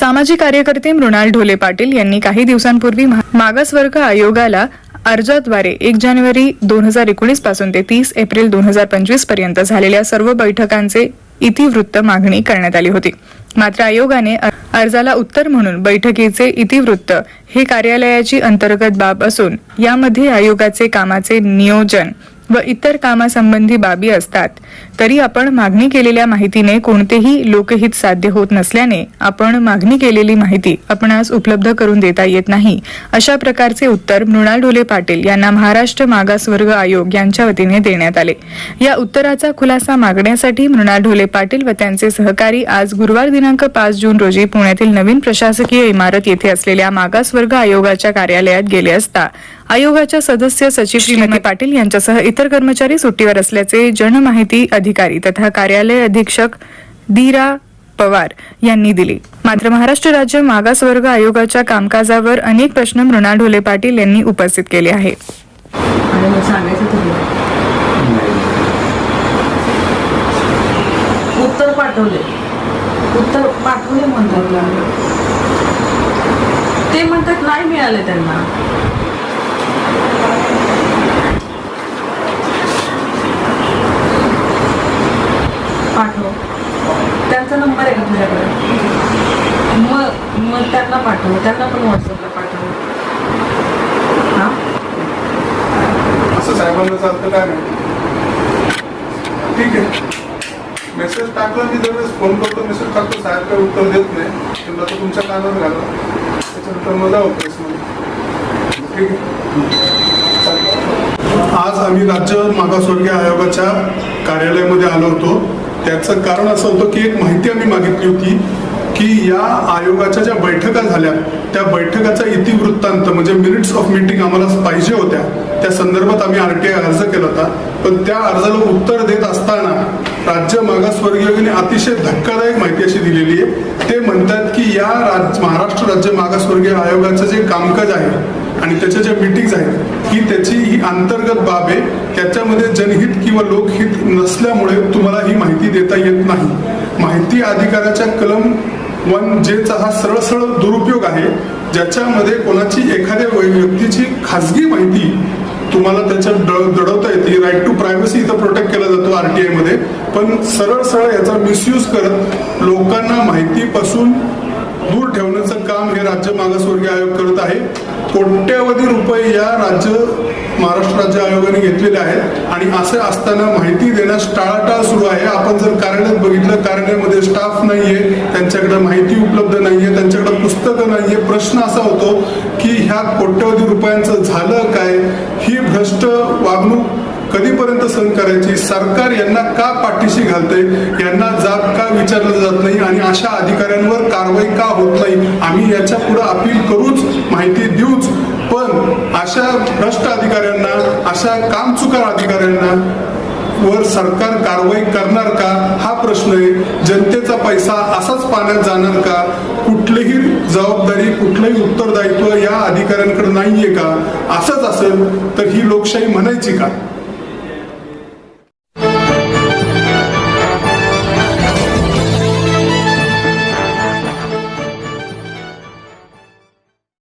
सामाजिक कार्यकर्ते मृणाल ढोले पाटील यांनी काही दिवसांपूर्वी मागासवर्ग आयोगाला अर्जाद्वारे एक जानेवारी दोन हजार एकोणीसपासून ते तीस एप्रिल दोन हजार पंचवीसपर्यंत झालेल्या सर्व बैठकांचे इतिवृत्त मागणी करण्यात आली होती. मात्र आयोगाने अर्जाला उत्तर म्हणून बैठकीचे इतिवृत्त हे कार्यालयाची अंतर्गत बाब असून यामध्ये आयोगाचे कामाचे नियोजन व इतर कामासंबंधी बाबी असतात. तरी आपण मागणी केलेल्या माहितीने कोणतेही लोकहित साध्य होत नसल्याने आपण मागणी केलेली माहिती आपणास उपलब्ध करून देता येत नाही. अशा प्रकारचे उत्तर मृणाल ढोले पाटील यांना महाराष्ट्र मागासवर्ग आयोग यांच्या वतीने देण्यात आले. या उत्तराचा खुलासा मागण्यासाठी मृणाल ढोले पाटील व त्यांचे सहकारी आज गुरुवार दिनांक पाच जून रोजी पुण्यातील नवीन प्रशासकीय इमारत येथे असलेल्या मागासवर्ग आयोगाच्या कार्यालयात गेले असता आयोगाच्या सदस्य सचिव श्रीमती पाटील यांच्यासह इतर कर्मचारी सुट्टीवर असल्याचे जनमाहिती अधिक अधिकारी तथा कार्यालय अधीक्षक दीरा पवार यांनी दिली. मात्र महाराष्ट्र राज्य मागासवर्ग आयोगाच्या कामकाजावर अनेक प्रश्न मृणाल ढोले पाटील यांनी उपस्थित केले आहे उत्तर पाठवले. उत्तर पाठवले म्हणतात ते म्हणतात नाही मिळाले त्यांना पाठव त्यांचा नंबर आहे का तुझ्याकडे? मग मग त्यांना पाठव त्यांना पण व्हॉट्सअपला पाठव. हां? असं साहेबांना चालतं काय नाही ठीक आहे. मेसेज टाकला मी दरवेळेस फोन करतो मेसेज टाकतो साहेब काही उत्तर देत नाही. पण आता तुमच्या कानात घाला. त्याच्यानंतर मग जाऊ प्रेसमध्ये ठीक आहे. चालेल. आज आम्ही राज्य मागासवर्गीय आयोगाच्या कार्यालयामध्ये आलो होतो. त्याचं कारण असं होतं की एक माहिती आम्ही मागितली होती की या आयोगाच्या ज्या बैठका झाल्या त्या बैठकाचा इतिवृत्तांत म्हणजे मिनिट्स ऑफ मीटिंग आम्हाला पाहिजे होत्या. त्या संदर्भात आम्ही आरटीआय अर्ज केला होता. पण त्या अर्जाला उत्तर देत असताना राज्य मागासवर्गीयने अतिशय धक्कादायक माहिती अशी दिलेली आहे. ते म्हणतात की या राज महाराष्ट्र राज्य मागासवर्गीय आयोगाचं जे कामकाज आहे आणि त्याच्या ज्या मिटिंग्स आहेत ही त्याची ही अंतर्गत बाब आहे. त्याच्यामध्ये जनहित किंवा लोकहित नसल्यामुळे तुम्हाला ही माहिती देता येत नाही. माहिती अधिकाराच्या कलम वन जेचा हा सरळ सरळ दुरुपयोग आहे ज्याच्यामध्ये कोणाची एखाद्या व्यक्तीची खाजगी माहिती तुम्हाला त्याच्यात ड- दडवता येते. राईट टू प्रायव्हसी इथं प्रोटेक्ट केला जातो आरटीआयमध्ये. पण सरळ सरळ याचा मिसयूज करत लोकांना माहितीपासून दूर ठेवण्याचं काम हे राज्य मागासवर्गीय आयोग करत आहे. कोट्यवधी रुपये या राज्य महाराष्ट्र राज्य आयोगाने घेतलेले आहेत. आणि असे असताना माहिती देण्यास टाळाटाळ सुरू आहे. आपण जर कार्यालयात बघितलं कार्यालयामध्ये स्टाफ नाहीये त्यांच्याकडे माहिती उपलब्ध नाहीये त्यांच्याकडे पुस्तकं नाहीये प्रश्न असा होतो की ह्या कोट्यवधी रुपयांचं झालं काय? ही भ्रष्ट वागणूक कधीपर्यंत सहन करायची? सरकार यांना का पाठीशी घालते यांना जाब का विचारलं जात नाही? आणि अशा अधिकाऱ्यांवर कारवाई का होत नाही? आम्ही याच्यापुढे अपील करूच माहिती देऊच. पण अशा भ्रष्ट अधिकाऱ्यांना अशा कामचुकार अधिकाऱ्यांना वर सरकार कारवाई करणार का? हा प्रश्न आहे. जनतेचा पैसा असाच पाण्यात जाणार का? कुठलीही जबाबदारी कुठलंही उत्तरदायित्व या अधिकाऱ्यांकडे नाहीये का? असंच असेल तर ही लोकशाही म्हणायची का?